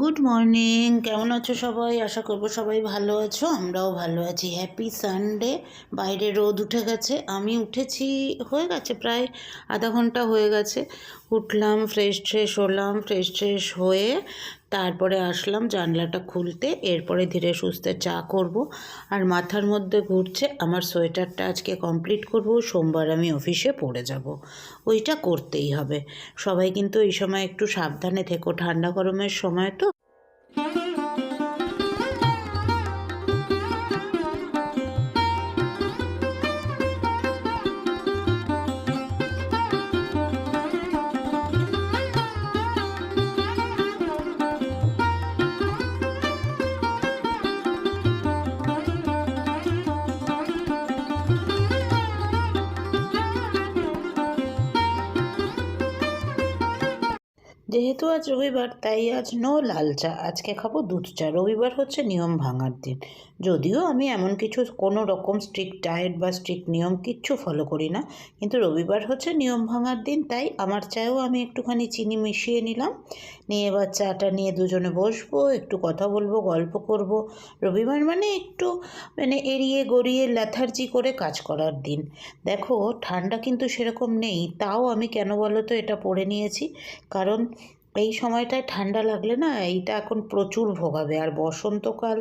Good morning কেমন আছো সবাই? আশা করব সবাই ভালো আছো, আমরাও ভালো আছি। হ্যাপি সানডে বাইরে রোদ উঠে গেছে। আমি উঠেছি, হয়ে গেছে প্রায় আধা ঘণ্টা হয়ে গেছে। উঠলাম ফ্রেশ ট্রেশ হলাম ফ্রেশ ট্রেশ হয়ে তারপরে আসলাম জানলাটা খুলতে, এরপরে ধীরে সুস্থে চা করব। আর মাথার মধ্যে ঘুরছে, আমার সোয়েটারটা আজকে কমপ্লিট করব, সোমবার আমি অফিসে পড়ে যাব। ওইটা করতেই হবে। সবাই কিন্তু এই সময় একটু সাবধানে থেকো, ঠান্ডা গরমের সময় তো। যেহেতু আজ রবিবার, তাই আজ নো লাল চা। আজকে খাব দুধ চা। রবিবার হচ্ছে নিয়ম ভাঙার দিন। যদিও আমি এমন কিছু কোনো রকম স্ট্রিক্ট ডায়েট বা স্ট্রিক্ট নিয়ম কিচ্ছু ফলো করি না, কিন্তু রবিবার হচ্ছে নিয়ম ভাঙার দিন, তাই আমার চায়েও আমি একটুখানি চিনি মিশিয়ে নিলাম। নিয়ে এবার চাটা নিয়ে দুজনে বসবো, একটু কথা বলব, গল্প করব। রবিবার মানে একটু মানে এড়িয়ে গড়িয়ে ল্যাথার্জি করে কাজ করার দিন। দেখো, ঠান্ডা কিন্তু সেরকম নেই, তাও আমি কেন বলো তো এটা পরে নিয়েছি। কারণ এই সময়টায় ঠান্ডা লাগলে না এইটা এখন প্রচুর ভোগাবে। আর বসন্তকাল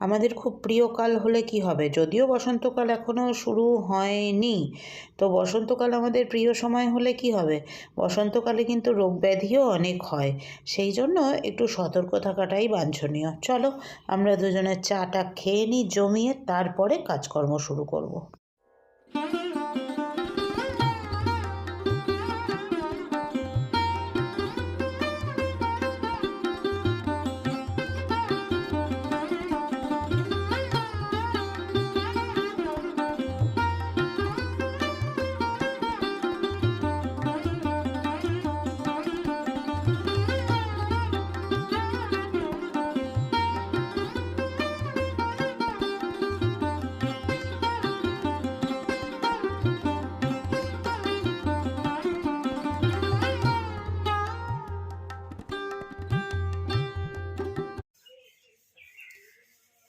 আমাদের খুব প্রিয় কাল হলে কি হবে? যদিও বসন্তকাল এখনও শুরু হয়নি, তো বসন্তকাল আমাদের প্রিয় সময় হলে কি হবে? বসন্তকালে কিন্তু রোগ ব্যাধিও অনেক হয়, সেই জন্য একটু সতর্ক থাকাটাই বাঞ্ছনীয়। চলো, আমরা দুজনে চাটা খেয়ে নিই, জমিয়ে তারপরে কাজকর্ম শুরু করব।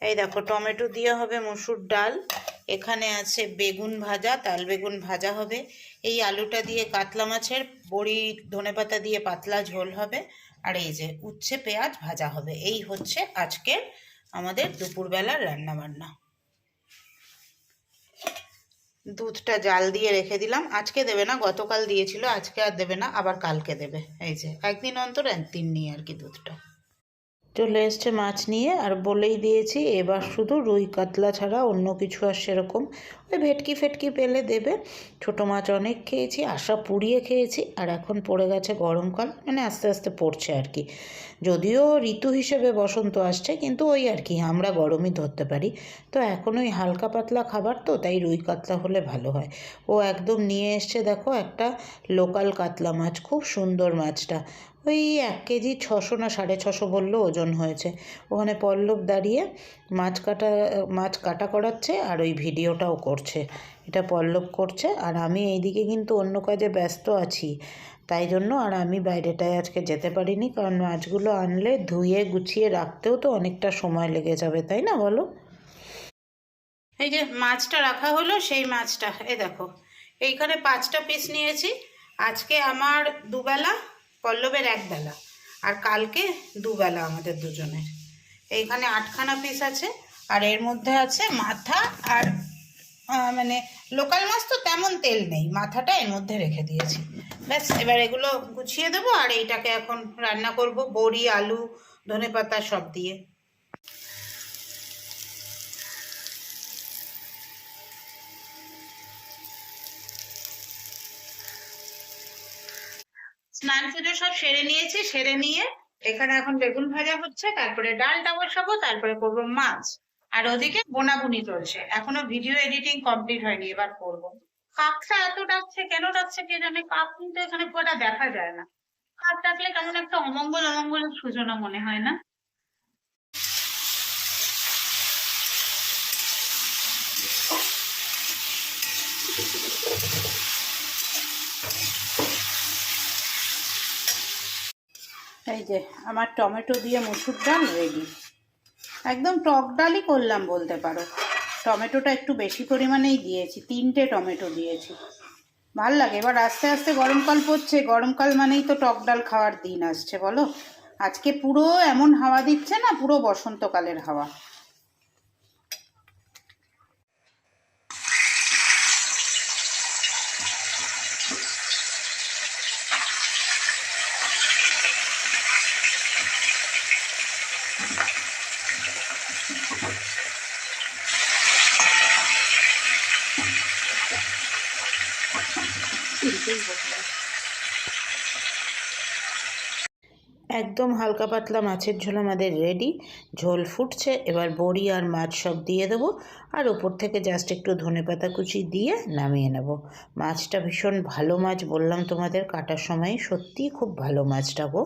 এই দেখো, টমেটো দিয়ে হবে মসুর ডাল, এখানে আছে বেগুন ভাজা, তাল বেগুন ভাজা হবে। এই আলুটা দিয়ে কাতলা মাছের বড়ি ধনেপাতা দিয়ে পাতলা ঝোল হবে। আর এই যে উচ্ছে পেঁয়াজ ভাজা হবে। এই হচ্ছে আজকের আমাদের দুপুরবেলার রান্নাবান্না। দুধটা জাল দিয়ে রেখে দিলাম। আজকে দেবে না, গতকাল দিয়েছিল, আজকে আর দেবে না, আবার কালকে দেবে। এই যে, একদিন অন্তর, একদিন নিয়ে আর কি দুধটা। চলে এসছে মাছ নিয়ে আর বলেই দিয়েছি, এবার শুধু রুই কাতলা ছাড়া অন্য কিছু আর সেরকম। ওই ভেটকি ফেটকি পেলে দেবে। ছোটো মাছ অনেক খেয়েছি, আশা পুড়িয়ে খেয়েছি, আর এখন পড়ে গেছে গরমকাল মানে আস্তে আস্তে পড়ছে আর কি। যদিও ঋতু হিসেবে বসন্ত আসছে, কিন্তু ওই আর কি, আমরা গরমই ধরতে পারি। তো এখন ওই হালকা পাতলা খাবার তো, তাই রুই কাতলা হলে ভালো হয়। ও একদম নিয়ে এসছে, দেখো, একটা লোকাল কাতলা মাছ, খুব সুন্দর মাছটা। ওই এক কেজি ছশো না সাড়ে ছশো বলল ওজন হয়েছে। ওখানে পল্লব দাঁড়িয়ে মাছ কাটা মাছ কাটা করাচ্ছে আর ওই ভিডিওটাও করছে। এটা পল্লব করছে আর আমি এইদিকে কিন্তু অন্য কাজে ব্যস্ত আছি। তাই জন্য আর আমি বাইরেটায় আজকে যেতে পারিনি। কারণ মাছগুলো আনলে ধুয়ে গুছিয়ে রাখতেও তো অনেকটা সময় লেগে যাবে, তাই না বলো? এই যে মাছটা রাখা হলো, সেই মাছটা এ দেখো। এইখানে পাঁচটা পিস নিয়েছি। আজকে আমার দুবেলা পল্লবের একবেলা আর কালকে দুবেলা আমাদের দুজনের। এইখানে আটখানা পিস আছে আর এর মধ্যে আছে মাথা আর মানে লোকাল মাছ তো তেমন তেল নেই, মাথাটা এর মধ্যে রেখে দিয়েছি। ব্যাস, এবার এগুলো গুছিয়ে দেবো আর এইটাকে এখন রান্না করব বড়ি, আলু ধনে পাতা সব দিয়ে। স্নান পুজো সব সেরে নিয়েছি, সেরে নিয়ে এখানে এখন বেগুন ভাজা হচ্ছে, তারপরে ডালটা বসাবো, তারপরে করব মাছ। আর ওদিকে বোনাবুনি চলছে। এখনও ভিডিও এডিটিং কমপ্লিট হয়নি, এবার করব। কাকটা এত ডাকছে, কেন ডাকছে কে জানে? কাক কিন্তু এখানে পুরোটা দেখা যায় না। কাক ডাকলে কেমন একটা অমঙ্গল অমঙ্গলের সূচনা মনে হয় না? এই যে, আমার টমেটো দিয়ে মুসুর ডাল রেডি একদম টক ডালই করলাম বলতে পারো। টমেটোটা একটু বেশি পরিমাণেই দিয়েছি, তিনটে টমেটো দিয়েছি। ভালো লাগে, এবার আস্তে আস্তে গরমকাল পড়ছে গরমকাল মানেই তো টক ডাল খাওয়ার দিন আসছে, বলো? আজকে পুরো এমন হাওয়া দিচ্ছে না, পুরো বসন্তকালের হাওয়া। একদম হালকা পাতলা মাছের ঝোল আমাদের রেডি ঝোল ফুটছে, এবার বড়ি আর মাছ সব দিয়ে দেবো। আর ওপর থেকে জাস্ট একটু ধনেপাতা কুচি দিয়ে নামিয়ে নেব। মাছটা ভীষণ ভালো মাছ, বললাম তোমাদের কাটার সময়। সত্যিই খুব ভালো মাছটা গো।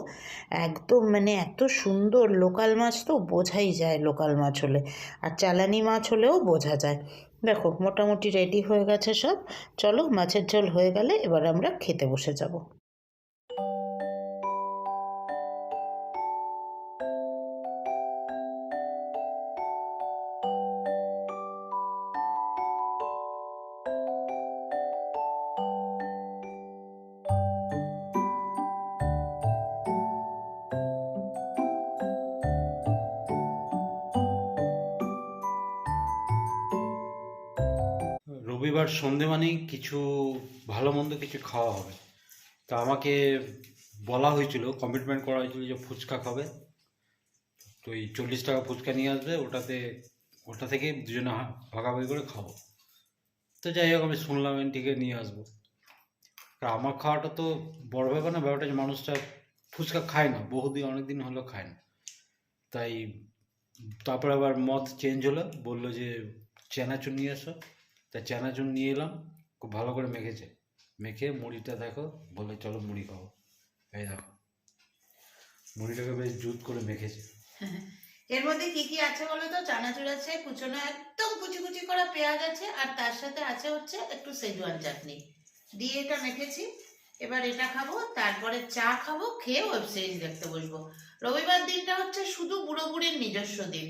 একদম মানে এত সুন্দর লোকাল মাছ তো বোঝাই যায় লোকাল মাছ হলে। আর চালানি মাছ হলেও বোঝা যায়। দেখো, মোটামুটি রেডি হয়ে গেছে সব। চলো, মাছের ঝোল হয়ে গেলে এবার আমরা খেতে বসে যাব। রবিবার সন্ধে মানেই কিছু ভালো মন্দ কিছু খাওয়া হবে। তা আমাকে বলা হয়েছিল কমিটমেন্ট করা হয়েছিল যে ফুচকা খাবে। তো এই চল্লিশ টাকা ফুচকা নিয়ে আসবে, ওটাতে, ওটা থেকে দুজনে ভাগাভাগি করে খাব। তো যাই হোক, আমি শুনলাম এনটিকে নিয়ে আসব। আমার খাওয়াটা তো বড় ব্যাপার না, ব্যাপারটা যে মানুষটা ফুচকা খায় না, বহুদিন অনেক দিন হলো খায় না। তাই তারপরে আবার মত চেঞ্জ হলো, বলল যে, চেনাচুর নিয়ে এসো। তা চানাচুর নিয়ে এলাম, খুব ভালো করে মেখেছে। মেখে মুড়িটা দেখো, বলে চলো মুড়ি খাব। এই দেখো, মুড়িটাকে বেশ জুত করে মেখেছে। এর মধ্যে কি কি আছে বলো তো? চানাচুর আছে, কুচনো একদম কুচি কুচি করা পেঁয়াজ আছে, আর তার সাথে আছে হচ্ছে একটু সেজওয়ান চাটনি। দিয়ে এটা মেখেছি। এবার এটা খাব, তারপরে চা খাব, খেয়ে ওয়েব সিরিজ দেখতে বসবো। রবিবার দিনটা হচ্ছে শুধু বুড়ো বুড়ির নিজস্ব দিন।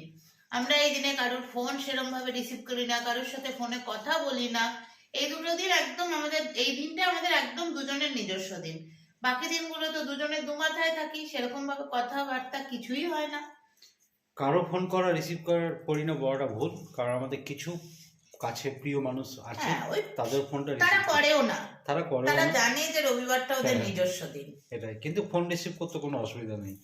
আমরা এই দিনে কারোর ফোন সেরম ভাবে রিসিভ করি না কারোর সাথে ফোনে কথা বলি না। এই দুটো দিন একদম আমাদের এই দিনটা আমাদের একদম দুজনের নিজস্ব দিন। বাকি দিনগুলো তো দুজনে দু মাথায় থাকি সেরকম ভাবে কথাবার্তা কিছুই হয় না। কারও ফোন করা রিসিভ করার করি না বড়টা ভুল কারণ আমাদের কিছু কাছে প্রিয় মানুষ আছে হ্যাঁ তাদের ফোনটা তারা করেও না। তারা করে তারা জানে যে রবিবারটা ওদের হ্যাঁ। নিজস্ব দিন। এটাই কিন্তু ফোন রিসিভ করতে কোনো অসুবিধা নেই।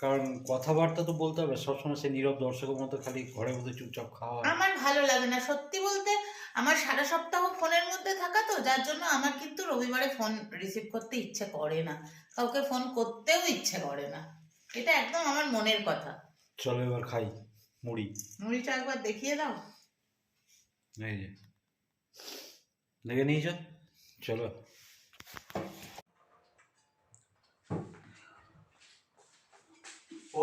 কারণ কথাবার্তা তো বলতে হবে সবসময় সে নীরব দর্শকের মতো খালি ঘরে মধ্যে চুপচাপ খাওয়া আমার ভালো লাগে না সত্যি বলতে আমার সারা সপ্তাহ ফোনের মধ্যে থাকা তো যার জন্য আমার কিন্তু রবিবারে ফোন রিসিভ করতে ইচ্ছে করে না। কাউকে ফোন করতেও ইচ্ছে করে না। এটা একদম আমার মনের কথা। চলো এবার খাই মুড়ি। মুড়িটা একবার দেখিয়ে দাও। এই যে। দেখে নিয়েছ? চলো।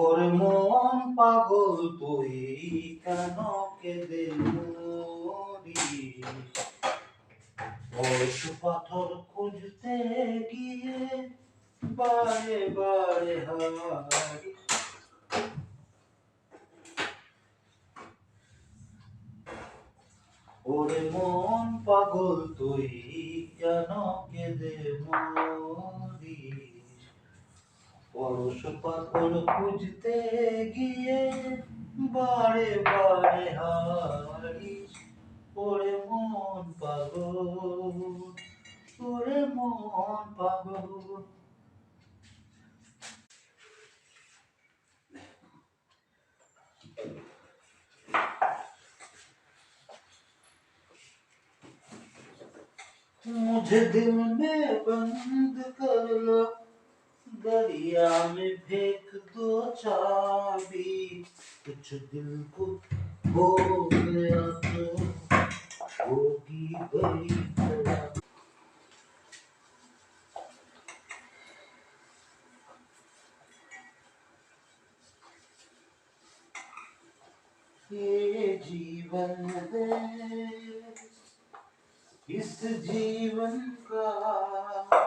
ওর মন পাগল, তুই কেন কেঁদে মরি পাথর খুঁজতে গিয়ে বারে বারে হারি। ওরে মন পাগল, তুই কেন কেঁদে মরি পরশ পাথর খুঁজতে গিয়ে বারে বারে হারিস ওরে মন পাগল ওরে মন পাগল मुझे दिल में बंद कर लो दरिया में फेंक दो चाबी। कुछ दिल को हो गया तो होगी बड़ी ये जीवन है। इस जीवन का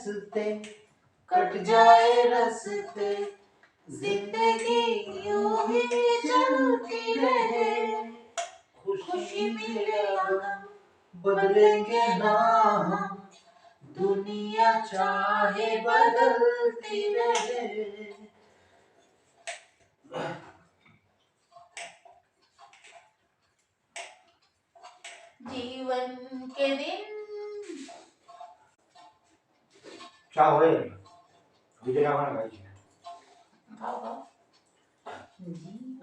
हँसते कट जाए रस्ते। ज़िंदगी यूँ ही चलती रहे। खुशी मिले बदलेंगे ना हम। दुनिया चाहे बदलती रहे। जीवन के दिन क्या हो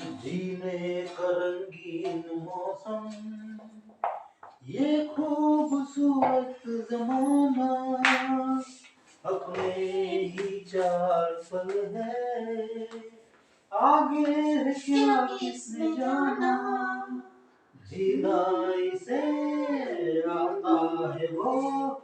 जीने का रंगीन मौसम। ये खूबसूरत जमाना अपने ही चार पल है। आगे क्या किसने जाना? जीना इसे आता है वो।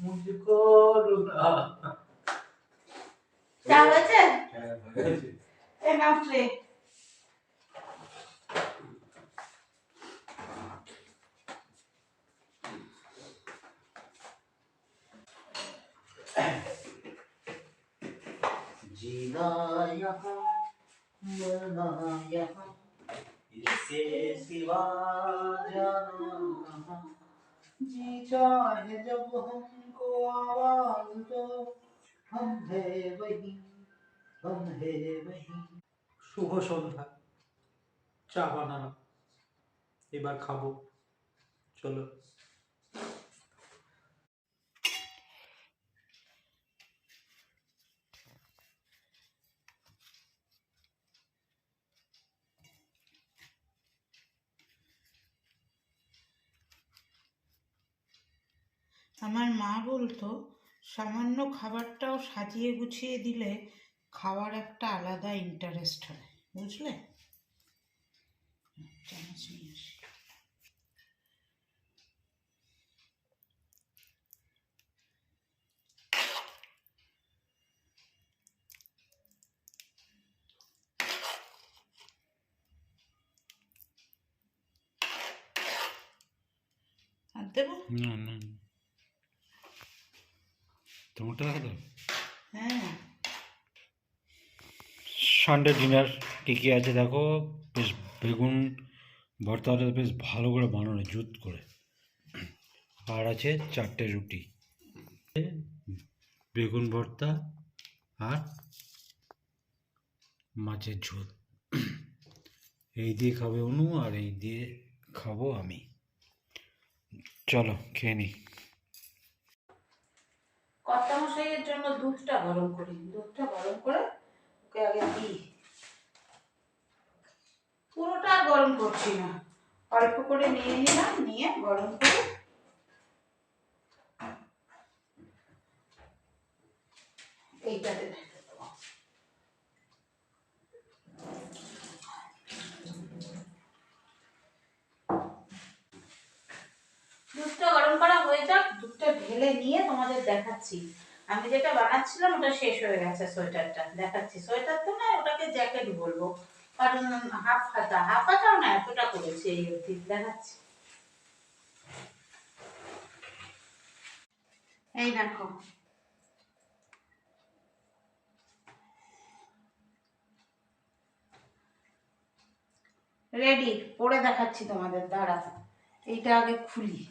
मुझको रुला চা হয়েছে হ্যাঁ, হয়েছে। এ নাও ট্রে जीना यहाँ मरना यहाँ इससे सिवा जाना कहाँ जी चाहे जब हमको आवाज दो हम है वही हम है वही শুভ সন্ধ্যা চা বানানো এবার খাবো চলো আমার মা বলতো, সামান্য খাবারটাও সাজিয়ে গুছিয়ে দিলে খাওয়ার একটা আলাদা ইন্টারেস্ট হয়, বুঝলে? চামচ দেবো? না না। তোমারটা দেখা হ্যাঁ। সানডে ডিনার কী কী আছে দেখো? বেশ বেগুন ভর্তাটা বেশ ভালো করে বানানো জুত করে। আর আছে চারটে রুটি। বেগুন ভর্তা আর মাছের ঝোল। এই দিয়ে খাবে অনু আর এই দিয়ে খাব আমি। চলো খেয়ে নিই কর্তা মশাইয়ের জন্য দুধটা গরম করি। দুধটা গরম করে ওকে আগে দিই পুরোটা গরম করছি না। অল্প করে নিয়ে নিলাম, নিয়ে গরম করে এইটাতে ঢেলে দেবো। দুধটা গরম করা হয়ে যাক দুধটা ঢেলে নিয়ে তোমাদের দেখাচ্ছি। আমি যেটা বানাচ্ছিলাম ওটা শেষ হয়ে গেছে সোয়েটারটা। দেখাচ্ছি। সোয়েটার তো না, ওটাকে জ্যাকেট বলব। কারণ হাফ হাতা। হাফ হাতাও না, এতটা করেছি এই অবধি। দেখাচ্ছি। এই দেখো। রেডি, পরে দেখাচ্ছি তোমাদের। দাঁড়া এইটা আগে খুলি।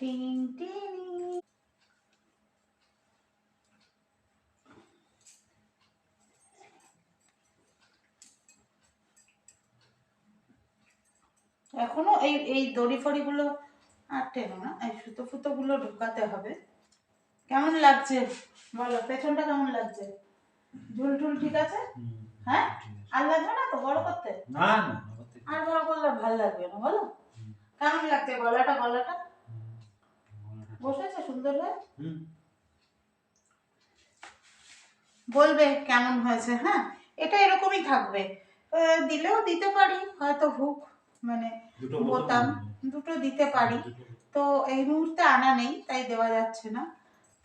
টিং টিং এখনও এই এই দড়ি ফড়িগুলো আর টেনো না এই সুতো ফুতোগুলো ঢুকাতে হবে। কেমন লাগছে? বলো পেছনটা কেমন লাগছে? ঝুল ঝুল ঠিক আছে? হ্যাঁ? আর লাগবে না তো? বড় করতে? না আর বড় করলে ভালো লাগবে না বলো। কেমন লাগছে? গলাটা গলাটা? বসেছে সুন্দর হয়ে বলবে কেমন হয়েছে হ্যাঁ? এটা এরকমই থাকবে। দিলেও দিতে পারি হয়তো হুক মানে দুটো বোতাম দুটো দিতে পারি। তো এই মুহূর্তে আনা নেই তাই দেওয়া যাচ্ছে না।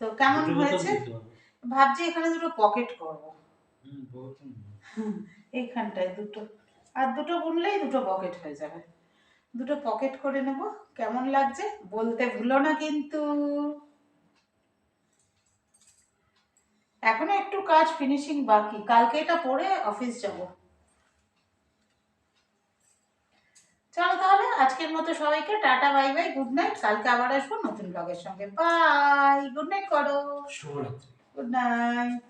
তো কেমন হয়েছে? ভাবছি এখানে দুটো পকেট করব। এইখানটায় দুটো। আর দুটো বুনলেই দুটো পকেট হয়ে যাবে। দুটো পকেট করে নেব। কেমন লাগছে বলতে ভুলো না কিন্তু। এখনও একটু কাজ ফিনিশিং বাকি। কালকে এটা পরে অফিস যাব। চলো তাহলে আজকের মতো সবাইকে tata bye bye good night কালকে আবার আসব নতুন ব্লগের সঙ্গে। বাই গুড নাইট করো। Good night